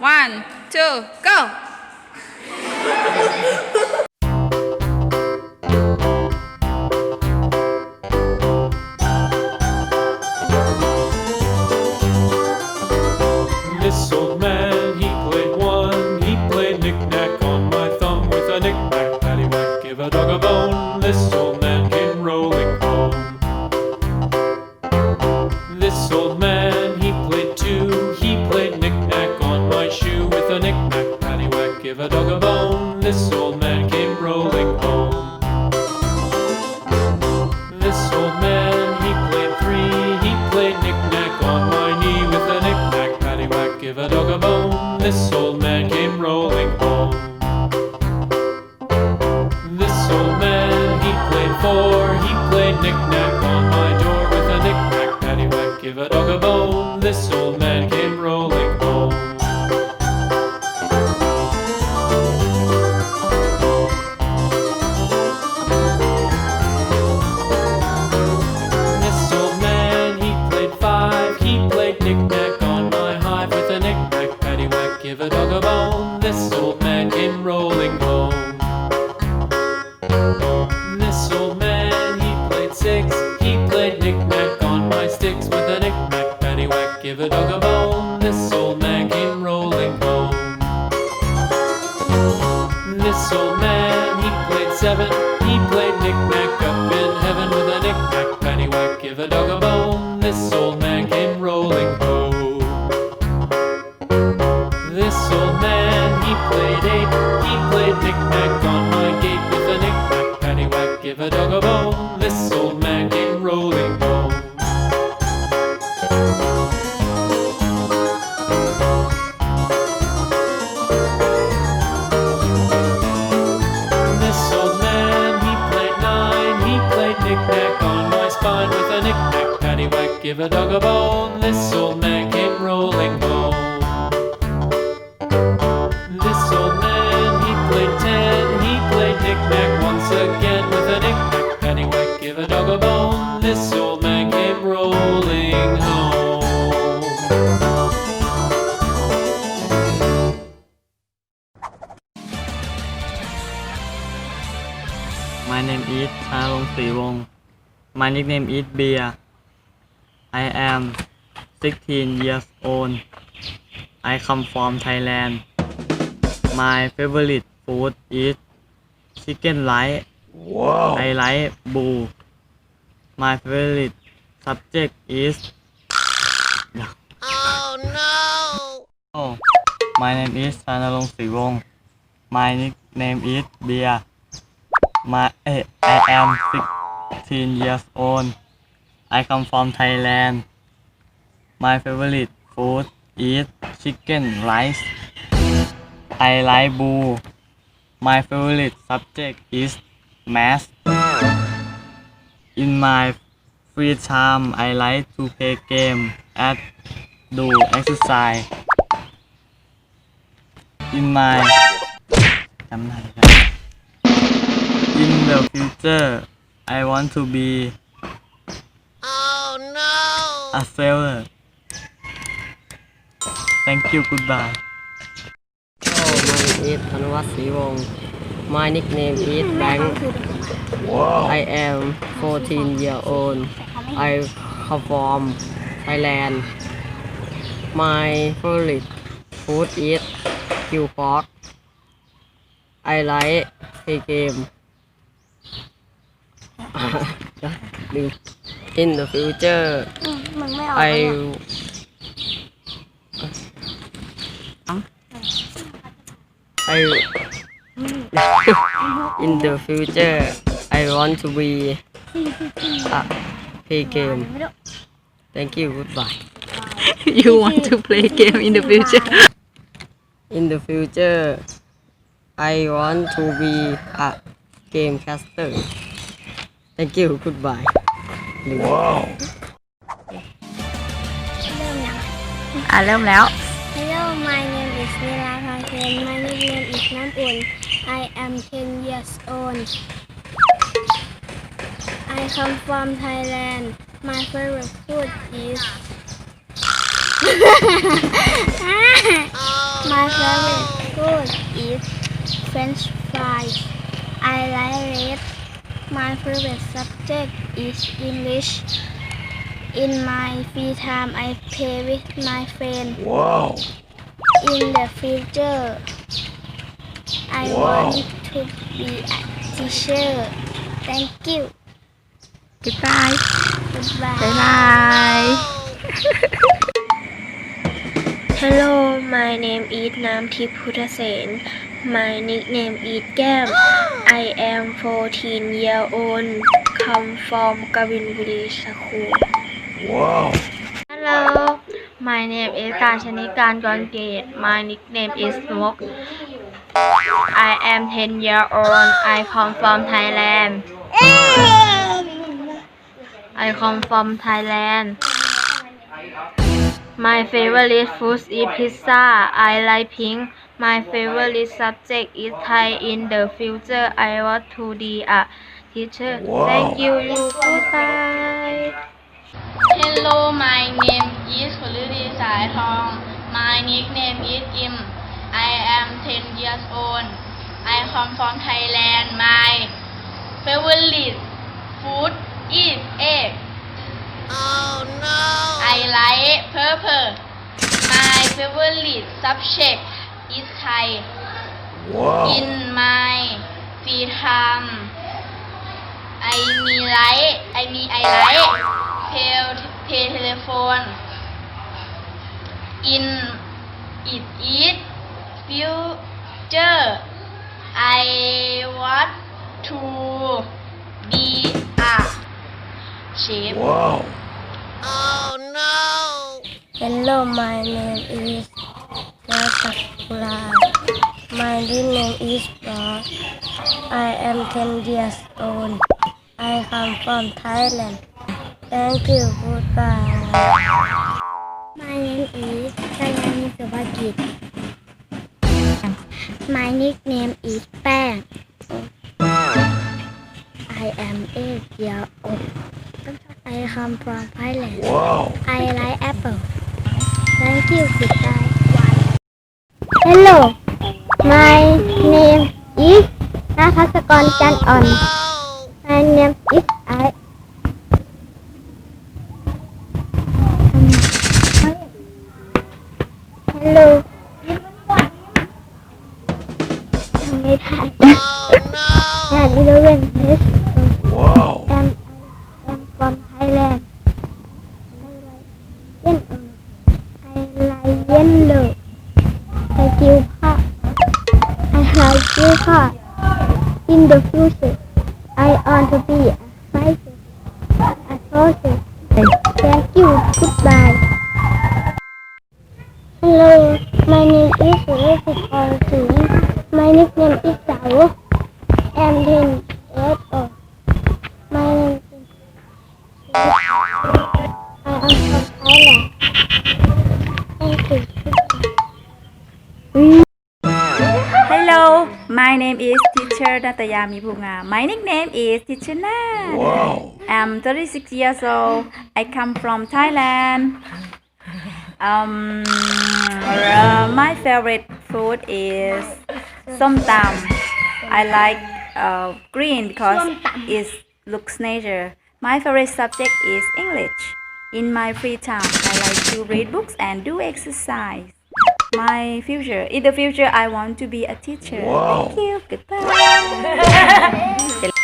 one two go give a dog a bone. This Give a dog a bone, This old man came rolling bone. This old man, he played ten, he played knick-knack once again with a knick-knack pennywhack. Give a dog a bone, This old man came rolling home. My name is Along Siwong. My nickname is Beer. I am 16 years old I come from Thailand My favorite food is chicken rice I like blue My favorite subject is Oh no Oh My name is ชานรงค์ศรีวงศ์ My nickname is Beer My eh, I am 16 years old. I come from Thailand. My favorite food is chicken rice. I like boo. My favorite subject is math. In my free time, I like to play game and do exercise. In my จำได้ครับ In the future, I want to be oh no a sailor. Thank you. Goodbye. Hello, my name is ธนวัฒน์ศรีวงศ์ My nickname is Bank. I am 14 year old. I come from Thailand. My favorite food is Q pork. I like play game. In the future, มึงไม่ออก I I in the future I want to be a play game. Thank you. Goodbye. you want to play game in the future In the future, I want to be a game caster. Thank you. Goodbye. อ่ะเริ่มแล้ว Hello my name is Nila Paken my nickname is Namun I am 10 years old I come from Thailand my favorite food is my My favorite food is French fries. I like it. my favorite subject is English. In my free time, I play with my friends. Wow. In the future, I wow. want to be a teacher. Thank you. Goodbye. Goodbye. Bye bye. Hello, my name is Namthi Putasen. My nickname is Gam. I am 14 year old. Come from Kavinburi School. Wow. Hello, my name is Kanchanikan Gongate. My nickname is Smoke. I am 10 year old. I come from Thailand. I come from Thailand. My favorite food is pizza. I like pink. My favorite subject is Thai. In the future, I want to be a teacher. Wow. Thank you, Goodbye. Hello, my name is Kuliri Sai Thong. My nickname is Im. I am 10 years old. I come from Thailand. My favorite food is egg. Oh no! I like purple. My favorite subject is Thai Wow. In my free time I me like I me I like pay pay telephone in it is future I want to be a chef Wow. Hello, my name is Natakula. My nickname is Boss. I am 10 years old. I come from Thailand. Thank you. Goodbye. My name is Sayani Subakit. My nickname is Pang. I am 8 years old. I come from Thailand. Wow. I like apple. Thank you, goodbye. Hello, my name is นาทัศกรจันอ่อน My name is I. like. In the future, I want to be a fighter, a soldier. Thank you. Goodbye. Hello, my name is Orsin. My nickname is teacher Natayami Bunga. My nickname is teacher Nat Wow. I'm 36 years old. I come from Thailand. Um uh, my favorite food is som tam. I like uh, green because it looks nature my favorite subject is English. In my free time I like to read books and do exercise my future. In the future I want to be a teacher. Wow. thank you. Goodbye